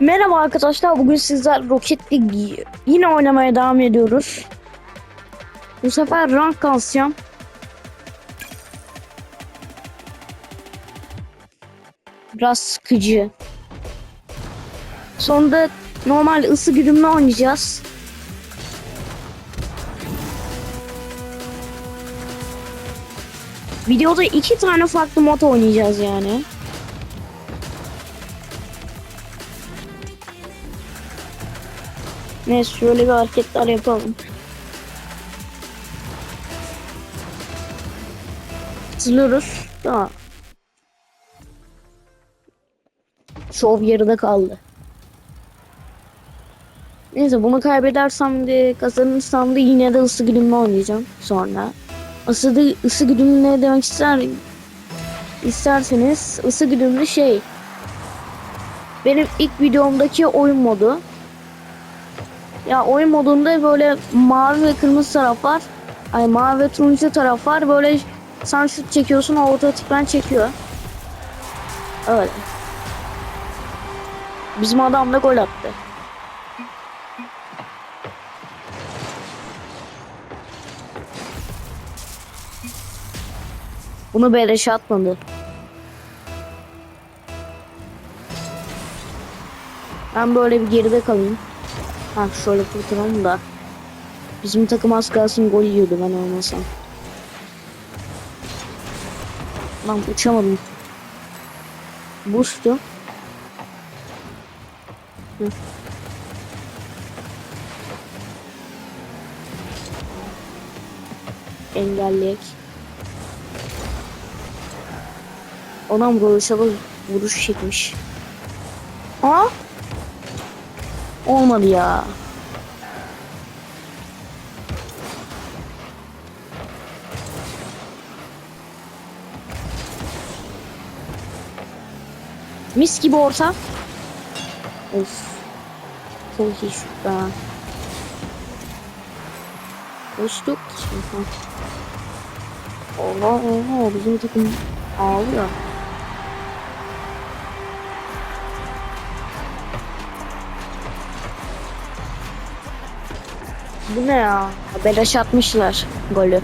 Merhaba arkadaşlar bugün sizler Rocket League yine oynamaya devam ediyoruz. Bu sefer rank kasacağım. Biraz sıkıcı. Sonunda normal ısı güdümlü oynayacağız. Videoda iki tane farklı mod oynayacağız yani. Neyse şöyle bir hareketler yapalım. Hatırlıyoruz. Tamam. Şov yarıda kaldı. Neyse bunu kaybedersem de kazanırsam da yine de ısı güdümlü oynayacağım sonra. Isı, da, ısı güdümlü ne demek ister isterseniz ısı güdümlü şey benim ilk videomdaki oyun modu. Ya oyun modunda böyle mavi ve kırmızı taraf var. Ay mavi ve turuncu taraf var. Böyle sen şut çekiyorsun o otomatikman çekiyor. Öyle. Bizim adam da gol attı. Bunu beleşe atmadı. Ben böyle bir geride kalayım. Ha şöyle kurtulalım da. Bizim takım az kalsın gol yiyordu ben olmasam. Lan uçamadım. Boost'u. Hı. Engelleyek. Adam Roşal'a vuruş çekmiş. Aa! Olmadı ya. Mis gibi orta. Of. Çok iyi şut be. Koştuk. Oha oha bizim takım ağlıyor. Bu ne ya? Beleş atmışlar golü.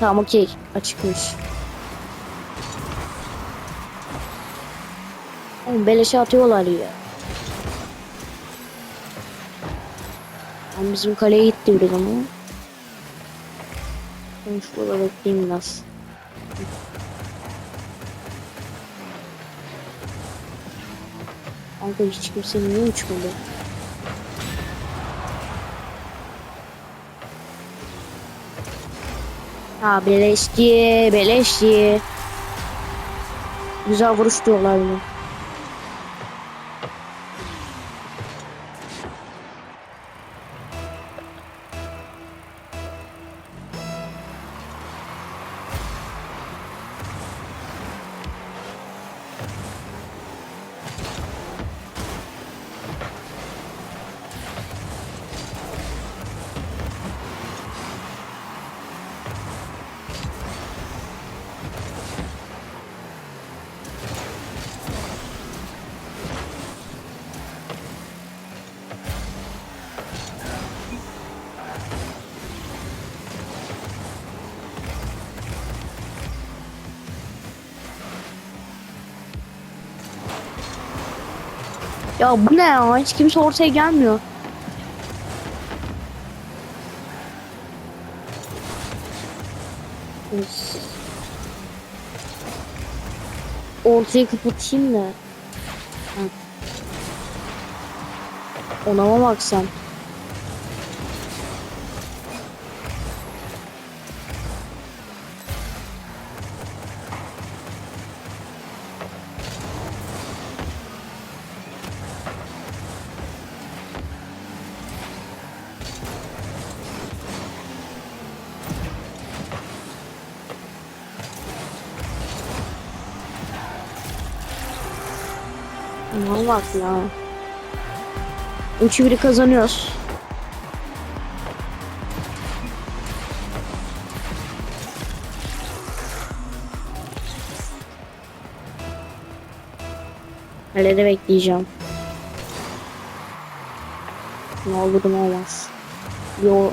Tamam okey. Açıkmış. Oğlum beleşe atıyorlar ya. Ben bizim kaleye gitti biraz ama. Şurada bekleyeyim biraz. Kanka hiç kimse niye uçmadı? Ha beleşçi, beleşçi. Güzel vuruş diyorlar bunu. Ya bu ne ya? Hiç kimse ortaya gelmiyor. Ortayı kapatayım da. Ona mı baksam? Bak ya. 3-1 kazanıyoruz. Kalede bekleyeceğim. Ne olur ne olmaz. Yo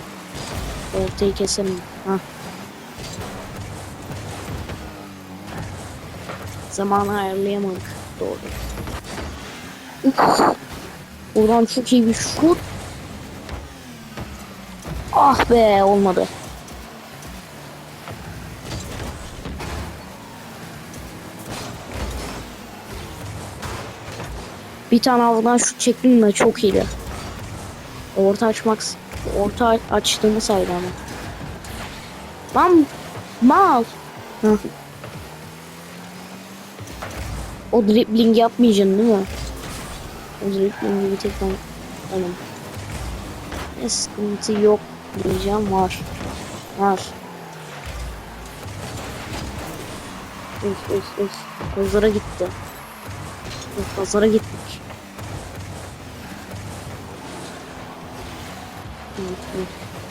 ortayı keselim. Ha. Zamanı ayarlayamadık. Doğru. Buradan çok iyi bir şut. Ah be olmadı. Bir tane avdan şut çektim de çok iyiydi. Orta açmak orta açtığımı saydı ama. Lan mal. Hah. O dribbling yapmayacaksın değil mi? O dribbling bir tek ben tamam. Ne sıkıntı yok diyeceğim var. Var. Üf üf üf. Pazara gitti. Üf, Pazara gittik. Üf, üf.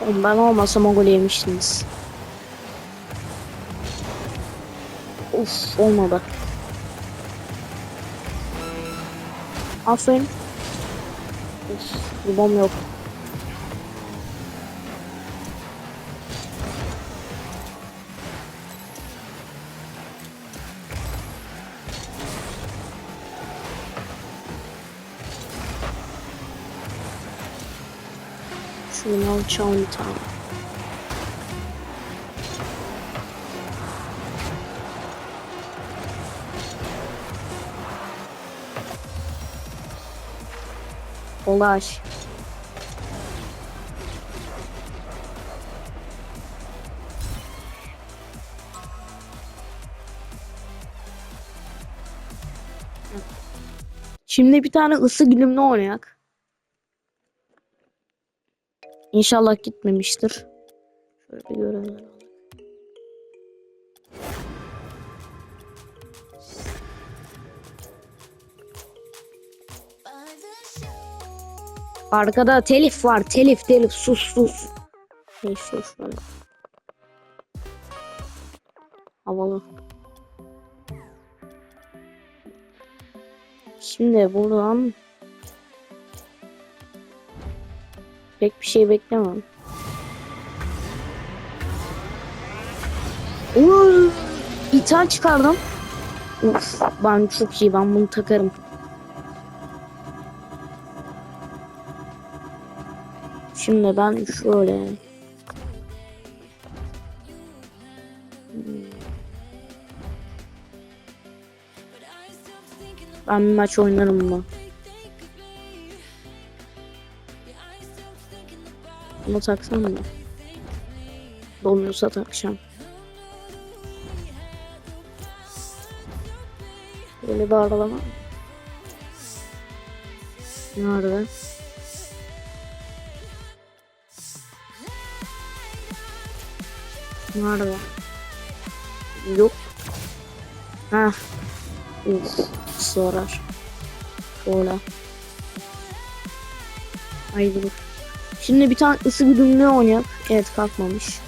Oğlum ben olmasam o golü yemiştiniz. Of olmadı. Aferin. Of, ribom yok. Alacağım bir tane. Ulaş. Şimdi bir tane ısı günümlü oynayak. İnşallah gitmemiştir. Şöyle bir görelim. Arkada telif var. Telif telif sus sus. Neyse şöyle. Havalı. Şimdi buradan pek bir şey beklemem. Uuu, ithal çıkardım. Uf, ben çok iyi. Ben bunu takarım. Şimdi ben şöyle. Ben bir maç oynarım mı? Bunu taksam mı? Donuyorsa takacağım. Böyle bir. Nerede? Nerede? Yok. Ha. Sorar. Şöyle. Haydi dur. Şimdi bir tane ısı güdümlü oynayak. Evet kalkmamış.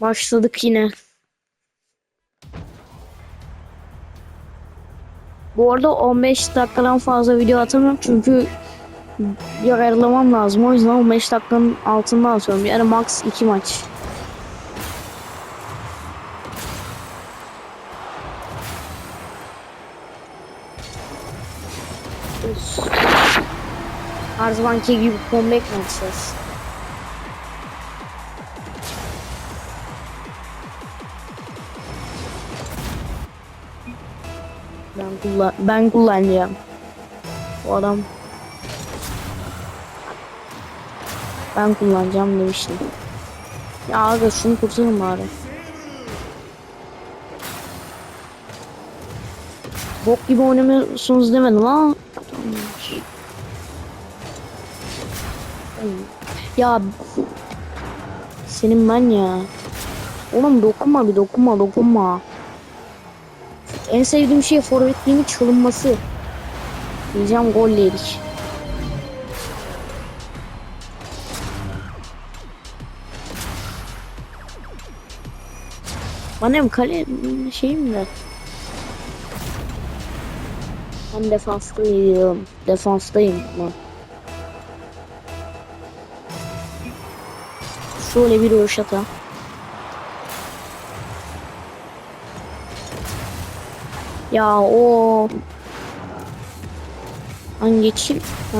Başladık yine. Bu arada 15 dakikadan fazla video atamıyorum çünkü bir ayarlamam lazım. O yüzden 15 dakikanın altında atıyorum. Yani max 2 maç. Her zamanki gibi comeback atacağız? Ben kullan ben kullanacağım. Bu adam Ben kullanacağım demiştim. Ya abi şunu kurtarın bari. Bok gibi oynamıyorsunuz demedim ama. Ya senin ben ya. Oğlum dokunma bir dokunma dokunma. En sevdiğim şey forvetliğin çalınması. Diyeceğim gol yedik. Annem kale şeyim de. Ben defanstayım. Defanstayım ben. Şöyle bir röşata. Ya o Hangi geçeyim? Ha.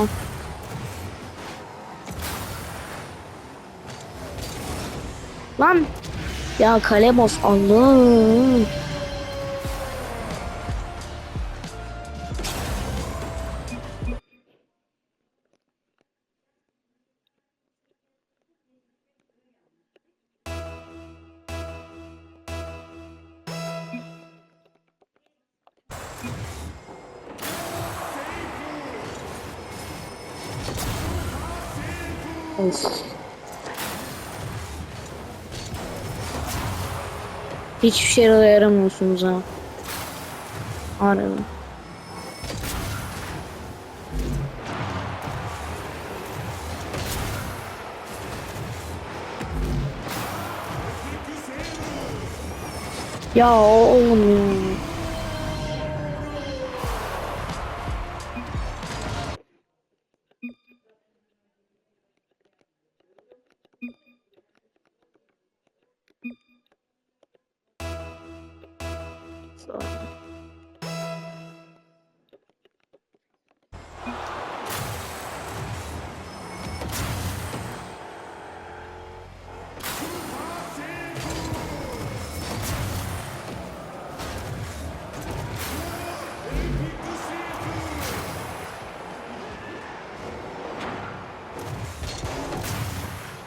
Lan ya kalemos Allah'ım. Of. Hiçbir şeye yaramıyorsunuz ha. Harbiden. Ya oğlum ya.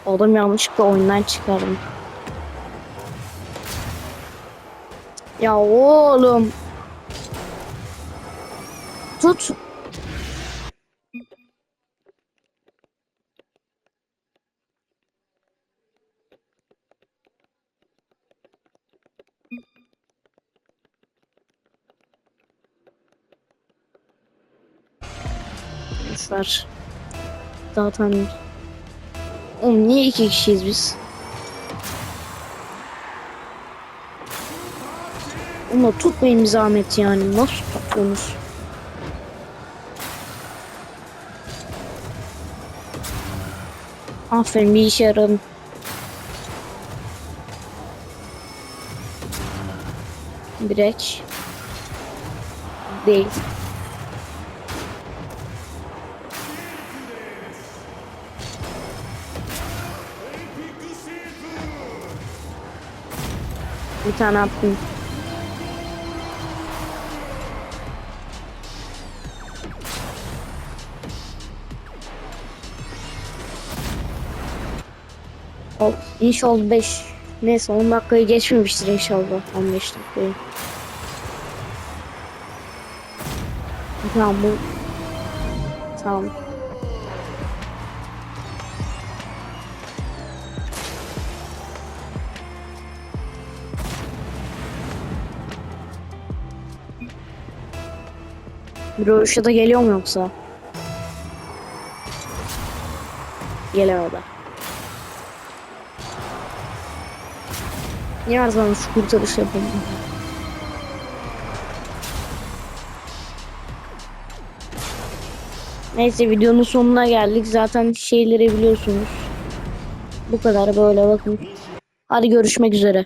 Oğlum yanlışlıkla oyundan çıkardım. Ya oğlum. Tut. Boşver. Zaten Oğlum niye iki kişiyiz biz? Ama tutmayın zahmet yani. Nasıl tutuyorsunuz? Aferin bir işe yaradım. Direkt. Değil. Bir tane attım. Ol, inşallah 5. Neyse 10 dakikayı geçmemiştir inşallah 15 dakikayı. Tamam bu. Tamam. Röveşe da geliyor mu yoksa? Gelemedi. Niye her zaman şu kurtarış yapalım? Neyse videonun sonuna geldik. Zaten şeyleri biliyorsunuz. Bu kadar böyle bakın. Hadi görüşmek üzere.